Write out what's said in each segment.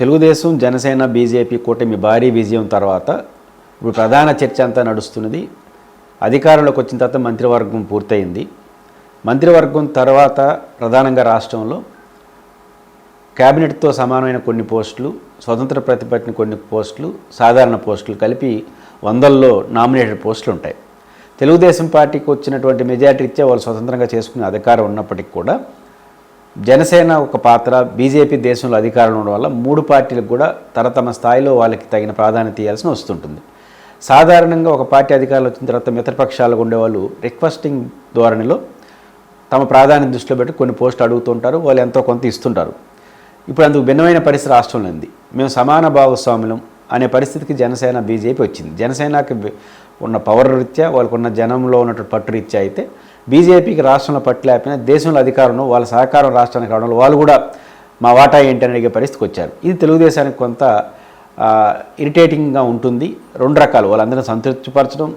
Telugu Desam Janasena BJP కూటమి భారీ విజయం తర్వాత ఇప్పుడు ప్రధాన చర్చ అంతా నడుస్తున్నది. అధికారంలోకి వచ్చిన తర్వాత మంత్రివర్గం పూర్తయింది. మంత్రివర్గం తర్వాత ప్రధానంగా రాష్ట్రంలో కేబినెట్తో సమానమైన కొన్ని పోస్టులు స్వతంత్ర ప్రతిపత్తిని కొన్ని పోస్టులు సాధారణ పోస్టులు కలిపి వందల్లో నామినేటెడ్ పోస్టులు ఉంటాయి. తెలుగుదేశం పార్టీకి వచ్చినటువంటి మెజారిటీ ఇచ్చే వాళ్ళు స్వతంత్రంగా చేసుకునే అధికారం ఉన్నప్పటికీ కూడా జనసేన ఒక పాత్ర బీజేపీ దేశంలో అధికారం ఉండడం వల్ల మూడు పార్టీలకు కూడా తర తమ స్థాయిలో వాళ్ళకి తగిన ప్రాధాన్యత ఇవ్వాల్సి వస్తుంటుంది. సాధారణంగా ఒక పార్టీ అధికారులు వచ్చిన తర్వాత మిత్రపక్షాలకు ఉండేవాళ్ళు రిక్వెస్టింగ్ ధోరణిలో తమ ప్రాధాన్యత దృష్టిలో పెట్టి కొన్ని పోస్టులు అడుగుతుంటారు వాళ్ళు ఎంతో కొంత ఇస్తుంటారు. ఇప్పుడు అందుకు భిన్నమైన పరిస్థితి రాష్ట్రంలో ఉంది. మేము సమాన భాగస్వాములం అనే పరిస్థితికి జనసేన బీజేపీ వచ్చింది. జనసేనకి ఉన్న పవర్ రీత్యా వాళ్ళకున్న జనంలో ఉన్నటువంటి పట్టు రీత్యా అయితే బీజేపీకి రాష్ట్రంలో పట్టు దేశంలో అధికారంలో వాళ్ళ సహకారం రాష్ట్రానికి కావడంలో వాళ్ళు కూడా మా వాటా ఏంటి అని అడిగే పరిస్థితికి వచ్చారు. ఇది తెలుగుదేశానికి కొంత ఇరిటేటింగ్గా ఉంటుంది. రెండు రకాలు. వాళ్ళందరినీ సంతృప్తిపరచడం.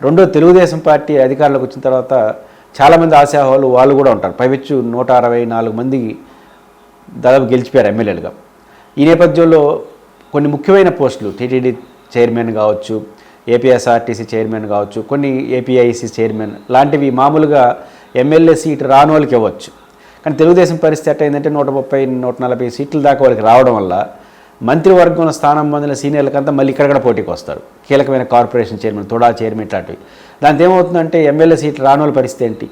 రెండో తెలుగుదేశం పార్టీ అధికారంలోకి వచ్చిన తర్వాత చాలామంది ఆశావాళ్ళు వాళ్ళు కూడా ఉంటారు. పైవెచ్చు నూట అరవై నాలుగు మంది దాదాపు గెలిచిపోయారు ఎమ్మెల్యేలుగా. ఈ నేపథ్యంలో కొన్ని ముఖ్యమైన పోస్టులు టీటీడీ చైర్మన్ కావచ్చు ఏపీఎస్ఆర్టీసీ చైర్మన్ కావచ్చు కొన్ని ఏపీఐసి చైర్మన్ లాంటివి మామూలుగా ఎమ్మెల్యే సీట్ రాని వాళ్ళకి ఇవ్వచ్చు. కానీ తెలుగుదేశం పరిస్థితి ఎట్ట ఏంటంటే నూట ముప్పై నూట నలభై సీట్ల దాకా వాళ్ళకి రావడం వల్ల మంత్రివర్గంలో స్థానం పొందిన సీనియర్లకంతా మళ్ళీ ఇక్కడ కూడా పోటీకి వస్తారు. కీలకమైన కార్పొరేషన్ చైర్మన్ తోడా చైర్మన్ ఇట్లాంటివి. దాంతో ఏమవుతుందంటే ఎమ్మెల్యే సీట్లు రాని వాళ్ళ పరిస్థితి ఏంటి?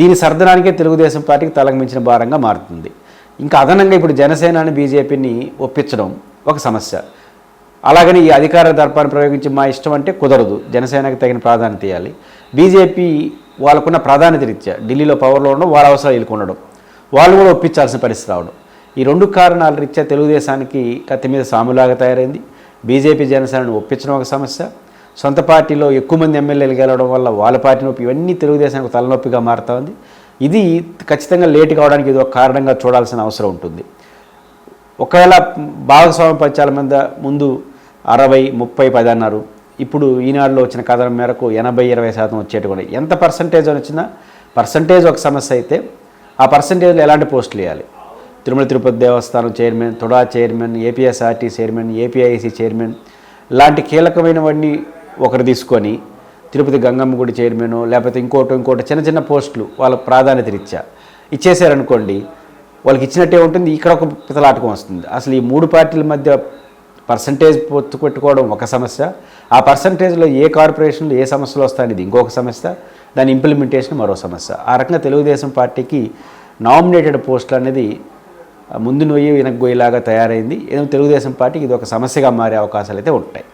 దీని సర్దనానికే తెలుగుదేశం పార్టీకి తలగమించిన భారంగా మారుతుంది. ఇంకా అదనంగా ఇప్పుడు జనసేనని బీజేపీని ఒప్పించడం ఒక సమస్య. అలాగని ఈ అధికార దర్పాన్ని ప్రయోగించి మా ఇష్టం అంటే కుదరదు. జనసేనకి తగిన ప్రాధాన్యత ఇవ్వాలి. బీజేపీ వాళ్ళకున్న ప్రాధాన్యత రీత్యా ఢిల్లీలో పవర్లో ఉండడం వాళ్ళ అవసరాలు వీళ్ళకి వాళ్ళు కూడా ఒప్పించాల్సిన పరిస్థితి రావడం. ఈ రెండు కారణాల రీత్యా తెలుగుదేశానికి కత్తి మీద సాములాగా తయారైంది. బీజేపీ జనసేనను ఒప్పించడం ఒక సమస్య. సొంత పార్టీలో ఎక్కువ మంది ఎమ్మెల్యేలు గెలవడం వల్ల వాళ్ళ పార్టీ నొప్పి ఇవన్నీ తెలుగుదేశానికి తలనొప్పిగా మారుతా ఉంది. ఇది ఖచ్చితంగా లేట్ కావడానికి ఇది ఒక కారణంగా చూడాల్సిన అవసరం ఉంటుంది. ఒకవేళ భాగస్వామ్య పంచాల మీద ముందు అరవై ముప్పై పది అన్నారు. ఇప్పుడు ఈనాడులో వచ్చిన కథల మేరకు ఎనభై ఇరవై శాతం వచ్చేటువంటి ఎంత పర్సంటేజ్ అని వచ్చినా పర్సంటేజ్ ఒక సమస్య అయితే ఆ పర్సంటేజ్లో ఎలాంటి పోస్టులు ఇవ్వాలి Tirumala Tirupati Devasthanam chairman TUDA chairman APSRT chairman APIC chairman లాంటి కీలకమైనవన్నీ ఒకరు తీసుకొని తిరుపతి గంగమ్మ గుడి చైర్మన్ లేకపోతే ఇంకోటి ఇంకోటి చిన్న చిన్న పోస్టులు వాళ్ళ ప్రాధాన్యత రీత్యా ఇచ్చేసారనుకోండి వాళ్ళకి ఇచ్చినట్టే ఉంటుంది ఇక్కడ ఒక పితలాటకం వస్తుంది. అసలు ఈ మూడు పార్టీల మధ్య పర్సంటేజ్ పొత్తు పెట్టుకోవడం ఒక సమస్య. ఆ పర్సంటేజ్లో ఏ కార్పొరేషన్లో ఏ సమస్యలు వస్తాయనేది ఇంకొక సమస్య. దాని ఇంప్లిమెంటేషన్ మరో సమస్య. ఆ రకంగా తెలుగుదేశం పార్టీకి నామినేటెడ్ పోస్టులు అనేది ముందు నొయ్యి వెనక్కి గొయ్యేలాగా తయారైంది. ఏదో తెలుగుదేశం పార్టీకి ఇది ఒక సమస్యగా మారే అవకాశాలు అయితే ఉంటాయి.